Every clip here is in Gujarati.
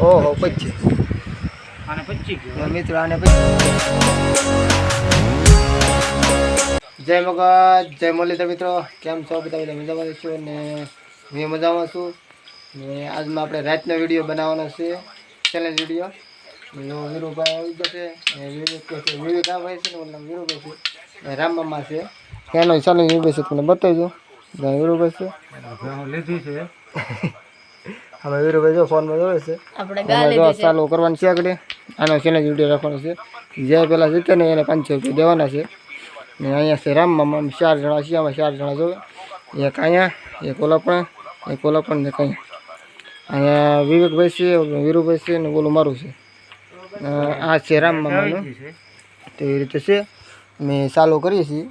ઓહો પચીસ. અને પચીસ મિત્રો આને પછી જય મગજ જય મુરલીધર મિત્રો. કેમ છો બધા? બધા મજામાં છું ને હું મજામાં છું. ને આજમાં આપણે રાતનો વીડિયો બનાવવાનો છે. Challenge video. વીરુભાઈ આવી જશે વિવેક કહે છે ને? વીરુભાઈ છે. રામમામા છે. એનો ચેલેન્જ વીડિયો છે તમને બતાવજો. વીરુભાઈ છે. લીધી છે. હવે વીરુભાઈ જો ફોનમાં જોવે છે. આપણે જો ચાલુ કરવાનું છે આગળ. આનો ચેનલ વીડિયો રાખવાનો છે. જે પેલા જીતે ને એને પાંચસો રૂપિયા દેવાના છે. ને અહીંયા છે રામમાં ચાર જણા છીએ અમે ચાર જણા જોવે. એક અહીંયા એક ઓલા પણ એક ઓલા પણ ને કઈ અહીંયા. વિવેકભાઈ છે વીરુભાઈ છે ને ઓલું મારું છે. આ છે રામ મામાનું. તો એવી રીતે છે. મેં ચાલુ કરીએ છીએ.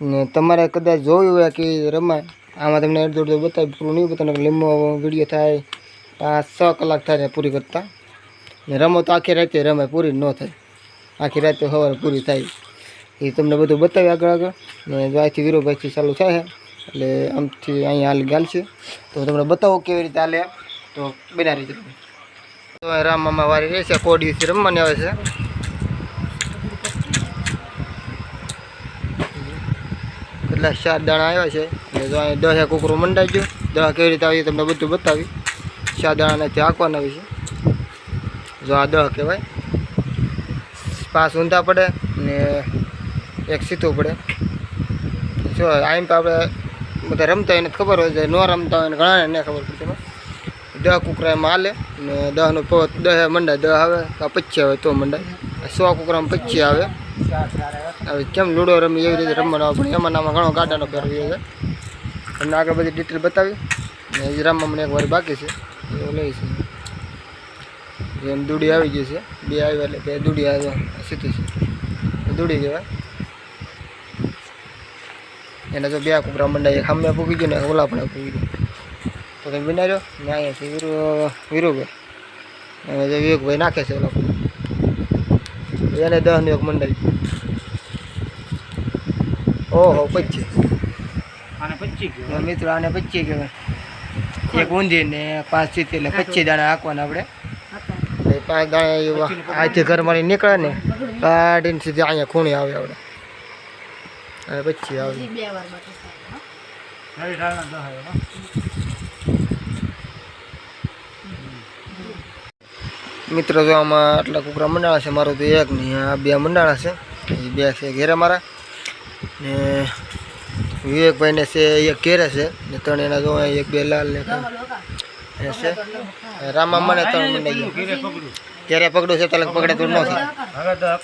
ને તમારે કદાચ જોયું હોય કે રમાય આમાં તમને અડધો અડધો બતાવી પૂરું નહીં બતાવે લીંબો વીડિયો થાય. પાંચ છ કલાક થાય ને પૂરી કરતા. ને રમો તો આખી રાતે રમે, પૂરી ન થાય. આખી રાતે સવારે પૂરી થાય. એ તમને બધું બતાવ્યું આગળ આગળ. ને અહીંથી વીરુભાઈથી ચાલુ થાય એટલે આમથી અહીંયા હાલ ગાલ છે. તો તમને બતાવો કેવી રીતે હાલે. તો બના રીતે તો રામ મામા વારી રહેશે કોડીથી રમવાની આવે છે. કેટલા ચાર દાણા આવ્યા છે. એટલે જો અહીં દસ કુકરું મંડાઈ ગયું. દવા કેવી રીતે આવી તમને બધું બતાવી. ચાર દાણાથી ત્યાં આવી છે. જો આ દહ કહેવાય. પાંચ ઊંધા પડે ને એક સીધું પડે. જો આમ તો આપણે બધા રમતા હોય એને ખબર હોય છે ન રમતા હોય ને ઘણાને ન ખબર પડતી દહ કુકરા એમાં હાલે ને દહનું પવત દહ મંડાય દહ આવે પચી આવે તો મંડાય સો કુકરામાં પચી આવે. હવે કેમ લૂડો રમી એવી રીતે રમવાનો? આવે પણ એમાં નામાં ઘણો ગાડાનો ફેરવી છે. તમને આગળ બધી ડિટેલ બતાવી. ને રમવા મને એક વાર બાકી છે. લઈ છે. જેમ દૂડી આવી ગઈ છે. બે આવ્યા એટલે બે દૂડી આવ્યા. સીધી છે. દૂડી કહેવાય એને જો બે કુકરા મંડાઈ સામે પૂગી ગયો ને ઓલા પણ પૂગી ગયું. તો તમે બનાવ્યો ને અહીંયાથી વીરુ વીરુભાઈ. હવે જે વિવેકભાઈ નાખે છે ઓલા એને દસ ને એક મંડાઈ ઓહો પચીસ. અને પચીસ ગયો મિત્રો આને પચીસ કહેવાય. એક ઊંધી ને પાંચ સીધી એટલે પચીસ દાણા હાંકવાના આપણે. પાંચ દાણા એવા આજથી ઘરમાંથી નીકળે ને કાઢીને સીધી અહીંયા ખૂણી આવે આપણે. અને પછી આવે. મિત્રો જો આમાં આટલા કુકરા મંડાણા છે મારું તો એક નહીં આ બે મંડાણા છે. બે છે ઘેરે મારા. ને વિવેકભાઈને છે એક કેરે છે. ને ત્રણ એના જો એક બે લાલ ને છે. રામા મને ત્રણ ગયા ઘીરે પકડું છે તલક પકડે તો ન થાય.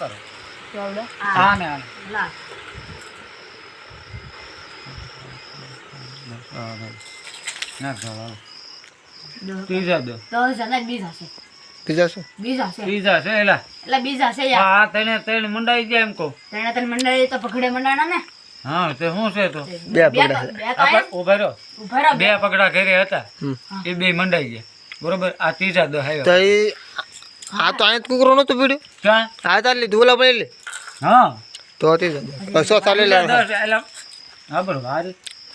કરો? હા. ત્રીજા દો બીજા છે? બીજા શું બીજા છે એલા. એટલે બીજા છે યાર. આ તને ત્રણ મંડાઈ જાય એમ કહું. ત્રણે ત્રણ મંડાઈ તો પકડે મંડાણા ને. હા તે શું છે તો? બે પગડા. તો- તો. ઊભા રહો. બે પગડા ઘરે હતા. હમ. એ બે મંડાઈ ગયા. બરોબર? આ ત્રીજા દહ આવ્યો. તો એ આ તો અહીંયા કુકરો નતો પીડ્યો? ક્યાં? આ તાર લીધું? ઓલા પણ લે. હા. તો હતી જ સો ચાલી લે હા બરો વારી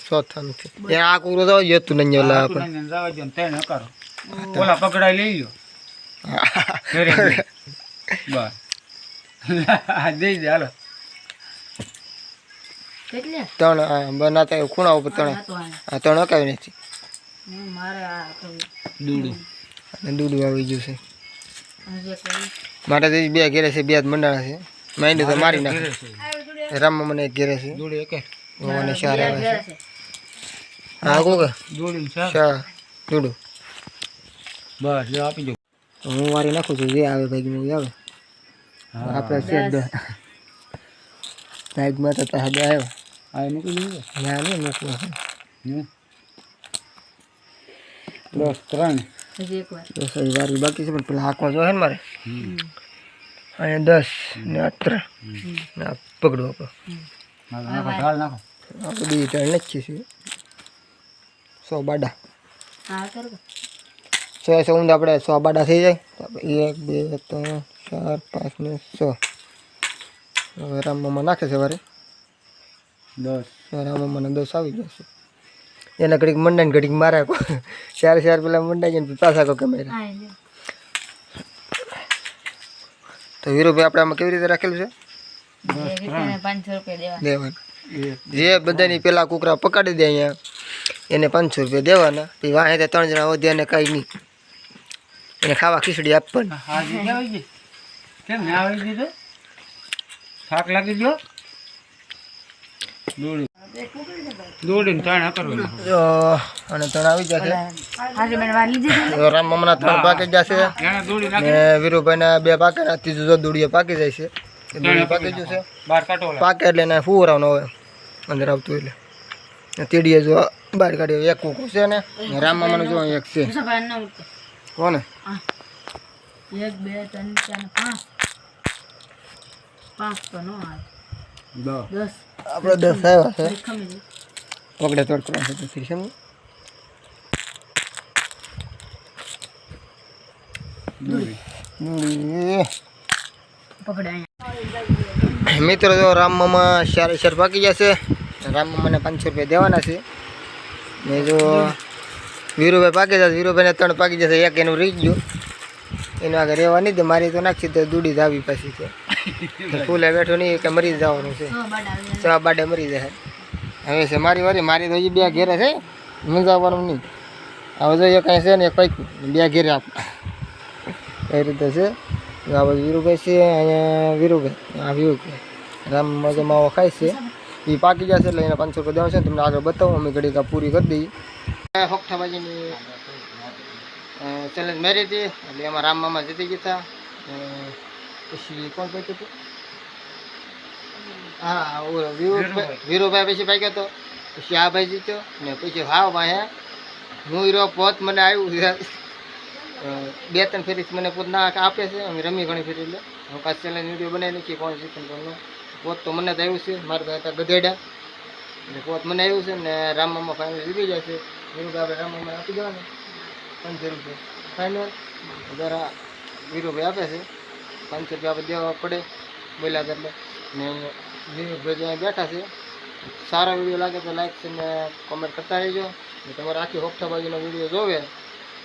સો થા નથી આ કુકરો તો જતું નહીં ઓલા આપણે. તું જવા દ્યો ત્રણ હકારો ઓલા પકડાઈ લઈ લ્યો ઘરે બસ. આ દઈ દે હાલો. ત્રણ આ બનાતા ખૂણા ઉપર ત્રણ. આ ત્રણ અકાવી નથી. હું મારે આ કહું. દૂડું અને દૂડું આવી ગયું છે. મારે બે ઘેરે છે બે જ મંડાણા છે. માઇન્ડ તો મારી નાખે. રામમાં મને એક ઘેરે છે. દૂડી એકે? મને ચાર આવે છે. હા કહું દૂડી ચાર? શા બસ જો આપી દો. હું વારી નાખું છું જે આવે ભાઈ મૂવી આવે. આપણે છે જ તો ત્યાં આવ્યો. આ મૂકી દીધું ના નહીં મૂકવું. દસ ત્રણ હજી એક વાર દસ હજી વારી બાકી છે પણ પેલા હાંકવા જોઈએ ને મારે હમ. અહીંયા દસ ને અત્ર ને પકડો નાખો ઢાળ નાખો આપણે બીજી ત્રણ નથી છે સો બાડા સો સો ઊંધા આપણે સો બાડા થઈ જાય તો આપણે એક બે ત્રણ ચાર પાંચ ને સો હવે રામમામા નાખે છે વારે દસ રામમામાને દસ આવી જશે એના ઘડીક મંડાઈને ઘડીક મારે ચાર ચાર પેલા મંડાઈ જાય ને પાછા કો કેમેરા. તો હીરોભાઈ આપણે આમાં કેવી રીતે રાખેલું છે? દેવાના. જે બધાની પેલા કુકરા પકડી દે અહીંયા એને પાંચસો રૂપિયા દેવાના. પછી વાંહે તે ત્રણ જણા વધ્યા ને કાંઈ નહીં. એને ખાવા ખીચડી આપવાની. કેમ ના આવી ગઈ થાક લાગી ગયો? દોડીને તાણ કરવાનું. જો અને ત્રણ આવી જશે રામ મામાના ત્રણ પાકી જશે ને વીરુભાઈના બે પાકે ત્રીજું જો દોડીએ પાકી જાય છે. એ દોડી પાકી જશે પાકે એટલે એને ફુવરાવનો હોય અંદર આવતું એટલે. ને તેડીએ જો બહાર કાઢીએ. એક કુકુ છે ને રામ મામાનું જો એક છે. કોને? એક બે ત્રણ ચાર પાંચ. પાંચ તો નો આવે. દસ આપણે દસ આવ્યા છે પકડે તોડ કરવા છે અહીંયા મિત્રો જો રામ મામા ચાર ચાર પાકી જશે. રામ મામાને પાંચસો રૂપિયા દેવાના છે. ને જો વીરુભાઈ પાકી જશે. વીરુભાઈને ત્રણ પાકી જશે. એક એનું રીત ગયું. એનું આગળ રહેવા નહીં દે. મારી તો નાખી તો દૂડી જ આવી પાછી છે. ફૂલે બેઠો નહીં કે મરી જવાનું છે. સવા બાડે મરી જાય હવે છે મારી વારી મારી તો હજી બે ઘેરે છે મૂંઝાવાનું નહીં. હવે જોઈએ કાંઈ છે ને કંઈક બે ઘેરે આપ. એ રીતે છે. આ બધું વીરુભાઈ છે અહીંયા વીરુભાઈ આ વીરુભાઈ રામ મજો માવો ખાય છે. એ પાકી જશે એટલે એને પાંચસો રૂપિયા દેવા છે તમને આગળ બતાવું અમે ઘડી કા પૂરી કરી દઈએ. હોખઠાબાજીની ચેલેન્જ મેરી હતી એટલે એમાં રામ મામા જીતી ગયા હતા. પછી કોણ પૈકી હતું? હા વીરુભાઈ. વીરુભાઈ પછી પાક્યો હતો પછી આ ભાઈ જીત્યો ને પછી હા ભાઈ હું. હીરો પોત મને આવ્યું બે ત્રણ ફેરી મને પોત ના આપે છે. અમે રમી ઘણી ફેરી એટલે હું કાચ ચેલેન્જ વીડિયો બનાવી નાખી કોણ જીતું કોણ પોત તો મને તો આવ્યું છે. મારા ભાઈ હતા ગધેડા. એટલે પોત મને આવ્યું છે ને રામમાં મામા ફાઇનલ જીતી જશે વીરુભાઈ આપણે રામ મામા આપી દેવાનું. જરૂર છે. ફાઇનલ જરા વીરુભાઈ આપે છે. પાંચસો રૂપિયા આપણે દેવા પડે બોલ્યા હતા એટલે ને વિવેકભાઈ જ્યાં બેઠા છે, સારા વીડિયો લાગે તો લાઈક ને કોમેન્ટ કરતા રહેજો. ને તમારે આખી હોફ્ટા બાજુનો વીડિયો જોવે,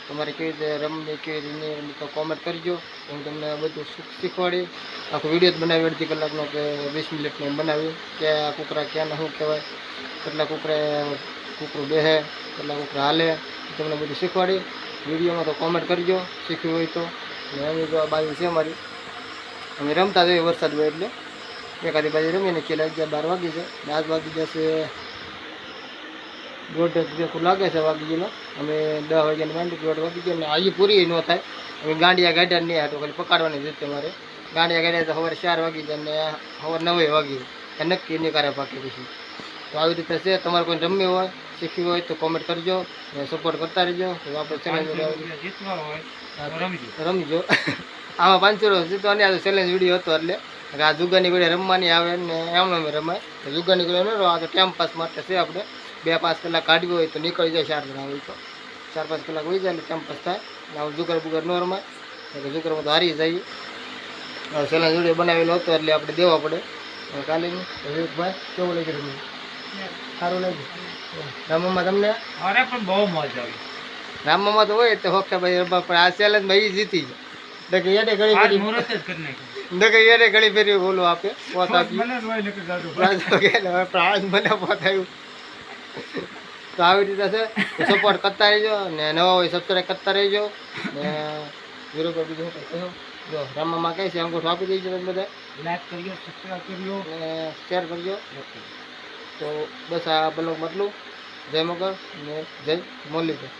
તમારે કેવી રીતે રમવી, કેવી રીતે નહીં તો કોમેન્ટ કરજો. હું તમને બધું શીખ- શીખવાડી, આખો વીડિયો જ બનાવી અડધી કલાકનો કે વીસ મિનિટનો બનાવી. કે આ કૂકરા ક્યાં શું કહેવાય, કેટલા કૂકરા કૂકરું બેહે, કેટલા કૂકરા હાલે તમને બધું શીખવાડી. વિડીયોમાં તો કોમેન્ટ કરજો, શીખ્યું હોય તો. ને અમે જો આ બાજુ છે અમારી. અમે રમતા જોઈએ વરસાદ હોય એટલે એકાદી બાજુ રમીને ખેલ અગિયાર બાર વાગી છે. દસ વાગી જશે દોઢ જેખું લાગે છે વાગી ગયેલો. અમે દસ વાગ્યાની માંડી દોઢ વાગી ગયો ને હજી પૂરી ન થાય. અમે ગાંડિયા ગાડ્યા નહીં હતો ખાલી પકડવાની જ હતી મારે ગાંડિયા ગાડ્યા તો સવારે ચાર વાગી જાય અને સવારે નવે વાગી જાય નક્કી નહીં કરે પાકી પછી તો આવી રીતે છે. તમારે કોઈ રમવી હોય શીખવી હોય તો કોમેન્ટ કરજો સપોર્ટ કરતા રહેજો. આપણે રમજો. રમજો. આમાં પાંચસો જીતવાની આ ચેલેન્જ વીડિયો હતો એટલે. આ જુગાની ગોળી રમવાની આવે ને એમને અમે રમાય. તો જુગાની ગોળી ન આ તો ટાઈમ પાસ માટે છે આપણે. બે પાંચ કલાક કાઢવી હોય તો નીકળી જાય ચાર જણા હોય તો. ચાર પાંચ કલાક હોય જાય એટલે ટાઈમ પાસ થાય. આવું જુગાર બુગાર ન રમાય. એટલે જુગારમાં તો હારી જઈએ. ચેલેન્જ વીડિયો બનાવેલો હતો એટલે આપણે દેવા પડે. કાલે વિવેકભાઈ કેવું લઈ ગયું સારું લાગ્યું? રમવામાં તમને? અરે પણ બહુ મજા આવી. રામમાં તો હોય તો હોક્ષાભાઈ રમવા પણ આ ચેલેન્જમાં એ જીતી જાય. એટલે કે એને ઘણી બધી મુહૂર્ત જ કરી નાખ્યું નકર એને ઘણી ફેરી બોલું આપે પોત આપી. મને હોય નકર જાદુ. રાજો કે ને હવે પ્રાણ મને પોત આવ્યું તો આવી રીતે છે. સપોર્ટ કરતા રહેજો ને નવા હોય સબસ્ક્રાઈબ કરતા રહેજો. ને વિરો પર બીજું શું જો રામામાં કહે છે અંગૂઠો આપી દેજો તમે બધા. લાઈક કરજો સબસ્ક્રાઈબ કરજો ને શેર કરજો. તો બસ આ બ્લોગ મતલું જય મગર ને જય મોરલીધર